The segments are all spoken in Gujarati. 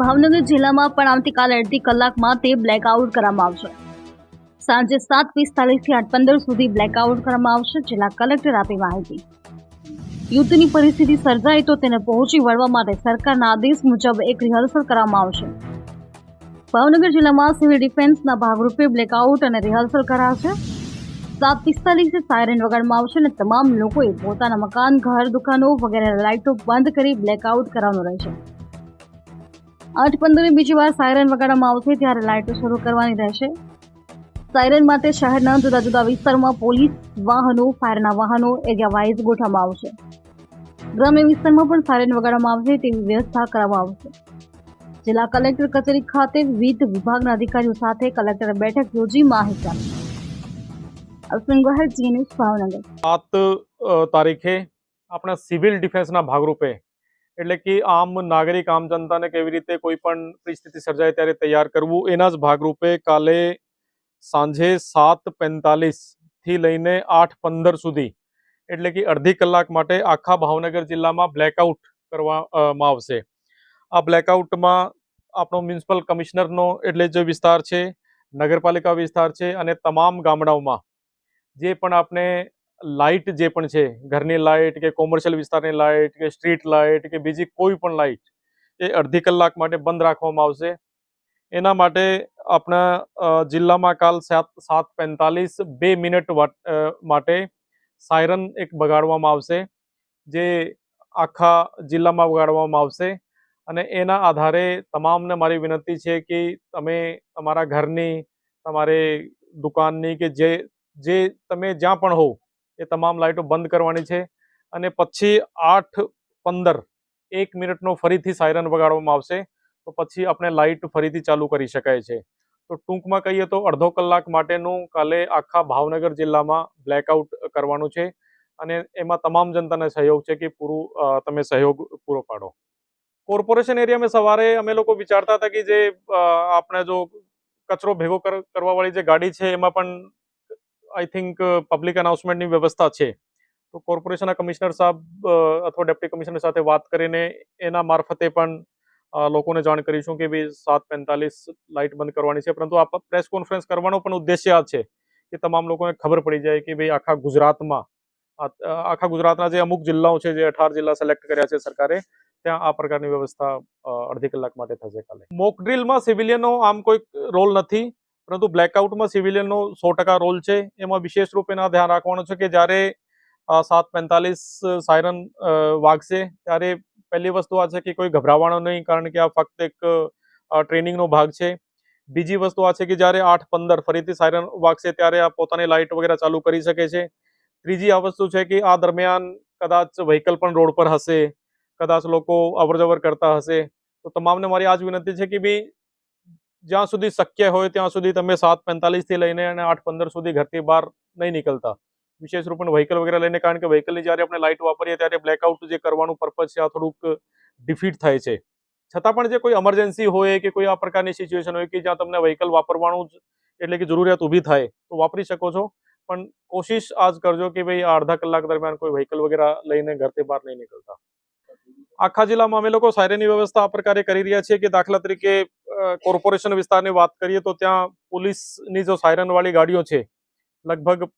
ભાવનગર જિલ્લામાં પણ આવતીકાલે અડધી કલાકમાં તે બ્લેકઆઉટ કરવામાં આવશે. સાંજે સાત પિસ્તાલીસથી આઠ પંદર સુધી બ્લેકઆઉટ કરવામાં આવશે, જિલ્લા કલેક્ટર આપી માહિતી. યુદ્ધની પરિસ્થિતિ સર્જાય તો તેને પહોંચી વળવા માટે સરકારના આદેશ મુજબ એક રિહર્સલ કરવામાં આવશે. ભાવનગર જિલ્લામાં સિવિલ ડિફેન્સના ભાગરૂપે બ્લેકઆઉટ અને રિહર્સલ કરાશે. સાત પિસ્તાલીસે સાયરન વગાડવામાં આવશે અને તમામ લોકોએ પોતાના મકાન, ઘર, દુકાનો વગેરે લાઇટો બંધ કરી બ્લેકઆઉટ કરવાનું રહેશે. આઠ પંદરમી બીજી વાર સાયરન વગાડવામાં આવશે ત્યારે લાઇટો શરૂ કરવાની રહેશે. સાયરન માટે શહેરના જુદા જુદા વિસ્તારમાં પોલીસ વાહનો ફાયરના વાહનો, એરિયા વાઇઝ ગોઠવવામાં આવશે. ગ્રામ્ય વિસ્તારમાં પણ સાયરન વગાડવામાં આવશે તેવી વ્યવસ્થા કરવામાં આવશે. જિલ્લા કલેક્ટર કચેરી ખાતે વિવિધ વિભાગના અધિકારીઓ સાથે કલેક્ટર બેઠક યોજી માહિતી આપી. જી ભાવનગર. સાત તારીખે આપણા સિવિલ ડિફેન્સના ભાગરૂપે એટલે કે આમ નાગરિક, આમ જનતાને કેવી રીતે કોઈ પણ પરિસ્થિતિ સર્જાય ત્યારે તૈયાર કરવું, એના જ ભાગરૂપે કાલે સાંજે સાતથી લઈને આઠ પંદર સુધી, એટલે કે અડધી કલાક માટે આખા ભાવનગર જિલ્લામાં બ્લેકઆઉટ કરવામાં આવશે. આ બ્લેકઆઉટમાં આપણો મ્યુનિસિપલ કમિશનરનો એટલે જે વિસ્તાર છે, નગરપાલિકા વિસ્તાર છે અને તમામ ગામડાઓમાં જે પણ આપણે લાઇટ જે પણ છે, ઘરની લાઇટ કે કોમર્શિયલ વિસ્તારની લાઇટ કે સ્ટ્રીટ લાઇટ કે બીજી કોઈ પણ લાઇટ, એ અડધી કલાક માટે બંધ રાખવામાં આવશે. એના માટે આપણા જિલ્લામાં કાલ સાત સાત પેંતાલીસ બે મિનિટ માટે સાયરન એક બગાડવામાં આવશે, જે આખા જિલ્લામાં વગાડવામાં આવશે. અને એના આધારે તમામને મારી વિનંતી છે કે તમે તમારા ઘરની, તમારે દુકાનની કે જે જે તમે જ્યાં પણ હો એ તમામ લાઇટો બંધ કરવાની છે અને પછી આઠ પંદર એક મિનિટનો ફરીથી સાયરન વગાડવામાં આવશે, તો પછી આપણે લાઇટ ફરીથી ચાલુ કરી શકાય છે. તો ટૂંકમાં કહીએ તો અડધો કલાક માટેનું કાલે આખા ભાવનગર જિલ્લામાં બ્લેકઆઉટ કરવાનું છે અને એમાં તમામ જનતાને સહયોગ છે કે પૂરું તમે સહયોગ પૂરો પાડો. કોર્પોરેશન એરિયામાં સવારે અમે લોકો વિચારતા હતા કે જે આપણે જો કચરો ભેગો કર- કરવાવાળી જે ગાડી છે એમાં પણ આઈ થિંક પબ્લિક અનાઉન્સમેન્ટની વ્યવસ્થા છે. તો કોર્પોરેશનના કમિશનર સાહેબ અથવા ડેપ્ટી કમિશનર સાથે વાત કરીને એના મારફતે પણ લોકોને જાણ કરીશું કે ભાઈ સાત પેંતાલીસ લાઇટ બંધ કરવાની છે. પરંતુ આ પ્રેસ કોન્ફરન્સ કરવાનો પણ ઉદ્દેશ્ય આ છે કે તમામ લોકોને ખબર પડી જાય કે ભાઈ આખા ગુજરાતમાં આખા ગુજરાતના જે અમુક જિલ્લાઓ છે જે અઢાર જિલ્લા સિલેક્ટ કર્યા છે સરકારે, ત્યાં આ પ્રકારની વ્યવસ્થા અડધી કલાક માટે થશે કાલે. મોક ડ્રીલમાં સિવિલિયનનો આમ કોઈ રોલ નથી. પરંતુ બ્લેકઆઉટમાં સિવિલિયનનો સો ટકા રોલ છે. એમાં વિશેષ રૂપે ધ્યાન રાખવાનું છે કે જ્યારે સાત પેંતાલીસ સાયરન વાગશે, ત્યારે પહેલી વસ્તુ આ છે કે કોઈ ગભરાવાનો નહીં, કારણ કે આ ફક્ત એક ટ્રેનિંગનો ભાગ છે. બીજી વસ્તુ આ છે કે જ્યારે આઠ પંદર ફરીથી સાયરન વાગશે, ત્યારે આ પોતાની લાઇટ વગેરે ચાલુ કરી શકે છે. ત્રીજી આ વસ્તુ છે કે આ દરમિયાન કદાચ વ્હીકલ પણ રોડ પર હશે, કદાચ લોકો અવરજવર કરતા હશે. તો તમામને મારી આ જ વિનંતી છે કે ભાઈ જ્યાં સુધી શક્ય હોય ત્યાં સુધી તમે સાત પેંતાલીસથી લઈને અને આઠ પંદર સુધી ઘરથી બહાર નહીં નીકળતા. વિશેષ રૂપે વ્હીકલ વગેરે લઈને, કારણ કે વ્હીકલની જ્યારે આપણે લાઇટ વાપરીએ ત્યારે બ્લેકઆઉટ જે કરવાનું પર્પઝ છે, આ થોડુંક ડિફીટ થાય છે. છતાં પણ જે કોઈ એમરજન્સી હોય કે કોઈ આ પ્રકારની સિચ્યુએશન હોય કે જ્યાં તમને વ્હીકલ વાપરવાનું જ એટલે કે જરૂરિયાત ઊભી થાય, તો વાપરી શકો છો. પણ કોશિશ આ જ કરજો કે ભાઈ આ અડધા કલાક દરમિયાન કોઈ વ્હીકલ વગેરે લઈને ઘરથી બહાર નહીં નીકળતા. આખા જિલ્લામાં અમે લોકો સાયરનની વ્યવસ્થા આ પ્રકારે કરી રહ્યા છીએ કે દાખલા તરીકે કોર્પોરેશન વિસ્તારની વાત કરીએ તો ત્યાં પોલીસની જો સાયરન વાળી ગાડીઓ છે, લગભગ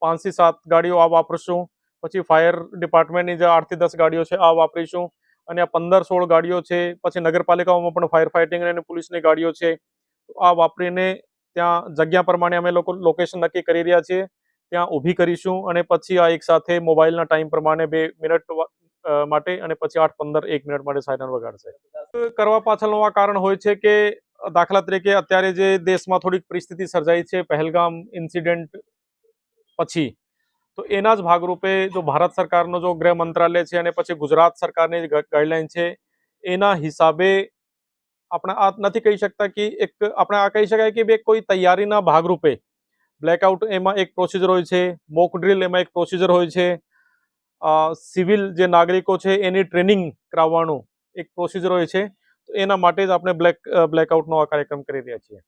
પાંચથી સાત ગાડીઓ આ વાપરશું, પછી ફાયર ડિપાર્ટમેન્ટની જે આઠથી દસ ગાડીઓ છે આ વાપરીશું, અને આ પંદર સોળ ગાડીઓ છે, પછી નગરપાલિકાઓમાં પણ ફાયર ફાઇટિંગ અને પોલીસની ગાડીઓ છે આ વાપરીને ત્યાં જગ્યા પ્રમાણે અમે લોકો લોકેશન નક્કી કરી રહ્યા છીએ, ત્યાં ઊભી કરીશું, અને પછી આ એક સાથે મોબાઈલના ટાઈમ પ્રમાણે બે મિનિટ માટે અને પછી આઠ પંદર એક મિનિટ માટે સાયરન વગાડશે. કરવા પાછળનું આ કારણ હોય છે કે દાખલા તરીકે અત્યારે જે દેશમાં થોડીક પરિસ્થિતિ સર્જાઈ છે, પહેલગામ ઇન્સિડન્ટ પછી, તો એના જ ભાગરૂપે જો ભારત સરકારનો જો ગૃહ મંત્રાલય છે અને પછી ગુજરાત સરકારની ગાઈડલાઇન છે, એના હિસાબે આપણે આ નથી કહી શકતા કે એક, આપણે આ કહી શકાય કે બે કોઈ તૈયારીના ભાગરૂપે, બ્લેકઆઉટ એમાં એક પ્રોસિજર હોય છે મોક ડ્રીલ એમાં એક પ્રોસિજર હોય છે સિવિલ જે નાગરિકો છે એની ટ્રેનિંગ કરાવવાનું એક પ્રોસિજર હોય છે. તો એના માટે જ આપણે બ્લેક બ્લેકઆઉટનો આ કાર્યક્રમ કરી રહ્યા છીએ.